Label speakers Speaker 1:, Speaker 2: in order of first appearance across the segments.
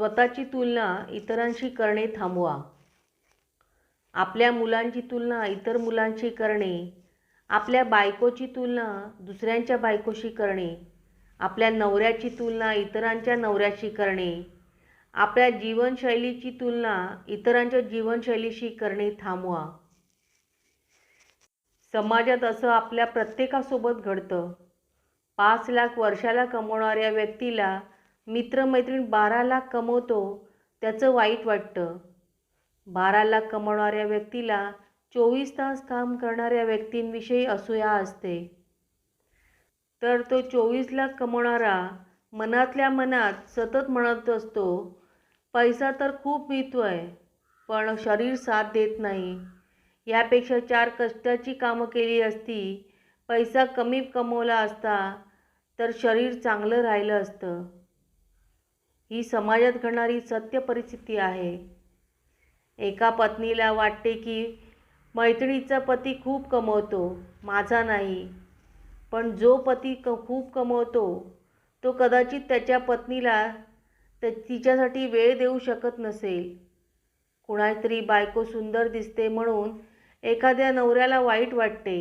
Speaker 1: स्वतःची तुलना इतरांशी करणे थांबवा. आपल्या मुलांची तुलना इतर मुलांशी करणे आपल्या बायकोची तुलना दुसऱ्यांच्या बायकोशी करणे आपल्या नवऱ्याची तुलना इतरांच्या नवऱ्याशी करणे आपल्या जीवनशैलीची तुलना इतरांच्या जीवनशैलीशी करणे थांबवा. समाजात असं आपल्या प्रत्येकासोबत घडतं. पाच लाख वर्षाला कमवणाऱ्या व्यक्तीला मित्रमैत्रीण बारा लाख कमवतो त्याचं वाईट वाटतं. बारा लाख कमवणाऱ्या व्यक्तीला चोवीस तास काम करणाऱ्या व्यक्तींविषयी असूया असते. तर तो चोवीस लाख कमवणारा मनातल्या मनात सतत म्हणत असतो पैसा तर खूप मिळतो आहे पण शरीर साथ देत नाही. यापेक्षा चार कष्टाची कामं केली असती पैसा कमी कमवला असता तर शरीर चांगलं राहिलं असतं. ही समाजात घडणारी सत्य परिस्थिती आहे. एका पत्नीला वाटते की मैत्रिणीचा पती खूप कमवतो माझा नाही. पण जो पती क खूप कमवतो तो कदाचित त्याच्या पत्नीला त्या तिच्यासाठी वेळ देऊ शकत नसेल. कुणातरी बायको सुंदर दिसते म्हणून एखाद्या नवऱ्याला वाईट वाटते.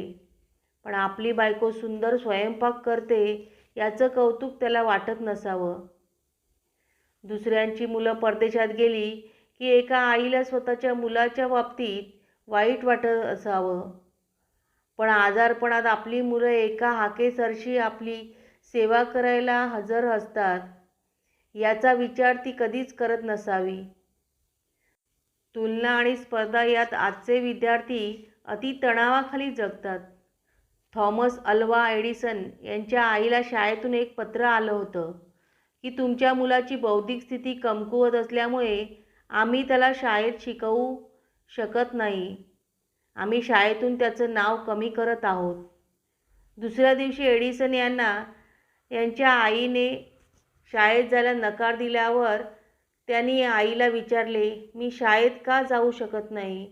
Speaker 1: पण आपली बायको सुंदर स्वयंपाक करते याचं कौतुक त्याला वाटत नसावं. दुसऱ्यांची मुलं परदेशात गेली की एका आईला स्वतःच्या मुलाच्या बाबतीत वाईट वाटत असावं. पण आजारपणात आपली मुलं एका हाकेसरशी आपली सेवा करायला हजर असतात याचा विचार ती कधीच करत नसावी. तुलना आणि स्पर्धा यात आजचे विद्यार्थी अति तणावाखाली जगतात. थॉमस अल्वा एडिसन यांच्या आईला शाळेतून एक पत्र आलं होतं. की तुमच्या मुलाची बौद्धिक स्थिती कमकुवत असल्यामुळे आम्ही त्याला शाळेत शिकवू शकत नाही. आम्ही शाळेतून त्याचं नाव कमी करत आहोत. दुसऱ्या दिवशी एडिसन यांना यांच्या आईने शाळेत जायला नकार दिल्यावर त्यांनी आईला विचारले मी शाळेत का जाऊ शकत नाही?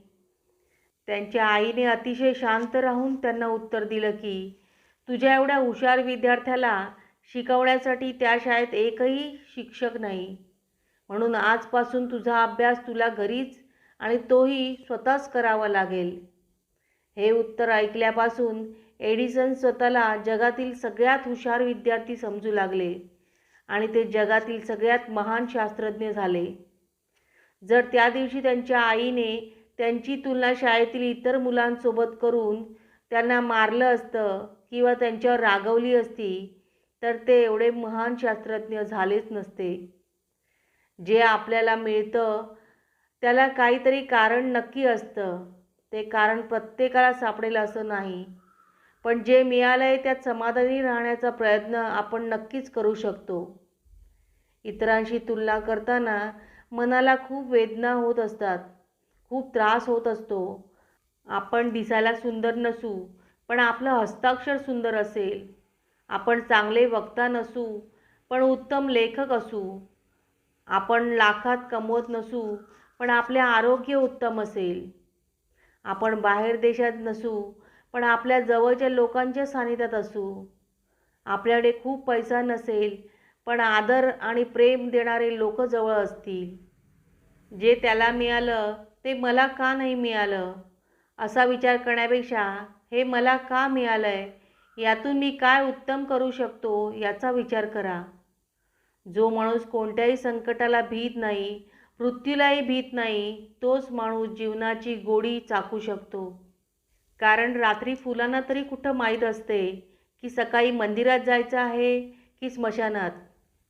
Speaker 1: त्यांच्या आईने अतिशय शांत राहून त्यांना उत्तर दिलं की तुझ्या एवढ्या हुशार विद्यार्थ्याला शिकवण्यासाठी त्या शाळेत एकही शिक्षक नाही. म्हणून आजपासून तुझा अभ्यास तुला घरीच आणि तोही स्वतःच करावा लागेल. हे उत्तर ऐकल्यापासून एडिसन स्वतःला जगातील सगळ्यात हुशार विद्यार्थी समजू लागले आणि ते जगातील सगळ्यात महान शास्त्रज्ञ झाले. जर त्या दिवशी त्यांच्या आईने त्यांची तुलना शाळेतील इतर मुलांसोबत करून त्यांना मारलं असतं किंवा त्यांच्यावर रागवली असती तर ते एवढे महान शास्त्रज्ञ झालेच नसते. जे आपल्याला मिळतं त्याला काहीतरी कारण नक्की असतं. ते कारण प्रत्येकाला सापडेल असं नाही. पण जे मिळालं आहे त्यात समाधानी राहण्याचा प्रयत्न आपण नक्कीच करू शकतो. इतरांशी तुलना करताना मनाला खूप वेदना होत असतात. खूप त्रास होत असतो. आपण दिसायला सुंदर नसू पण आपलं हस्ताक्षर सुंदर असेल. आपण चांगले वक्ता नसू पण उत्तम लेखक असू. आपण लाखात कमवत नसू पण आपले आरोग्य उत्तम असेल. आपण बाहेर देशात नसू पण आपल्या जवळच्या लोकांच्या सानिध्यात असू. आपल्याकडे खूप पैसा नसेल पण आदर आणि प्रेम देणारे लोक जवळ असतील. जे त्याला मिळालं ते मला का नाही मिळालं? असा विचार करण्यापेक्षा हे मला का मिळालं आहे यातून मी काय उत्तम करू शकतो याचा विचार करा. जो माणूस कोणत्याही संकटाला भीत नाही मृत्यूलाही भीत नाही तोच माणूस जीवनाची गोडी चाकू शकतो. कारण रात्री फुलांना तरी कुठं माहीत असते की सकाळी मंदिरात जायचं आहे की स्मशानात.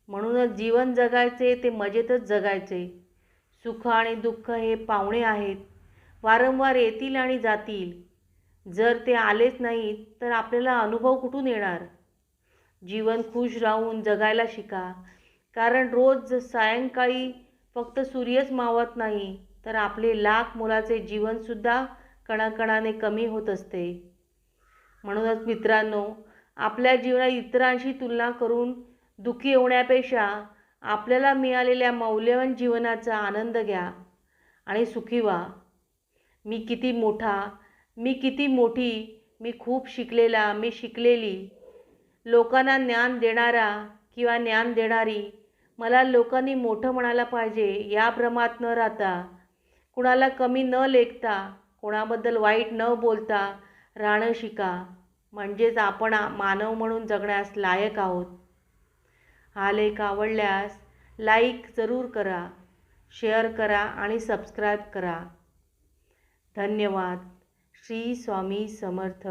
Speaker 1: म्हणूनच जीवन जगायचे ते मजेतच जगायचे. सुख आणि दुःख हे पाहुणे आहेत. वारंवार येतील आणि जातील. जर ते आलेच नाहीत तर आपल्याला अनुभव कुठून येणार? जीवन खुश राहून जगायला शिका. कारण रोज सायंकाळी फक्त सूर्यच मावत नाही तर आपले लाख मुलाचे जीवनसुद्धा कणाकणाने कमी होत असते. म्हणूनच मित्रांनो आपल्या जीवनात इतरांशी तुलना करून दुःखी होण्यापेक्षा आपल्याला मिळालेल्या मौल्यवान जीवनाचा आनंद घ्या आणि सुखी व्हा. मी किती मोठा मी किती मोठी मी खूप शिकलेला मी शिकलेली. लोकांना ज्ञान देणारा किंवा ज्ञान देणारी मला लोकांनी मोठं म्हणायला पाहिजे या भ्रमात न राहता. कुणाला कमी न लेखता कोणाबद्दल वाईट न बोलता राहणं शिका. म्हणजेच आपण मानव म्हणून जगण्यास लायक आहोत. हा लेख आवडल्यास लाईक जरूर करा शेअर करा आणि सबस्क्राईब करा. धन्यवाद. श्री स्वामी समर्थ.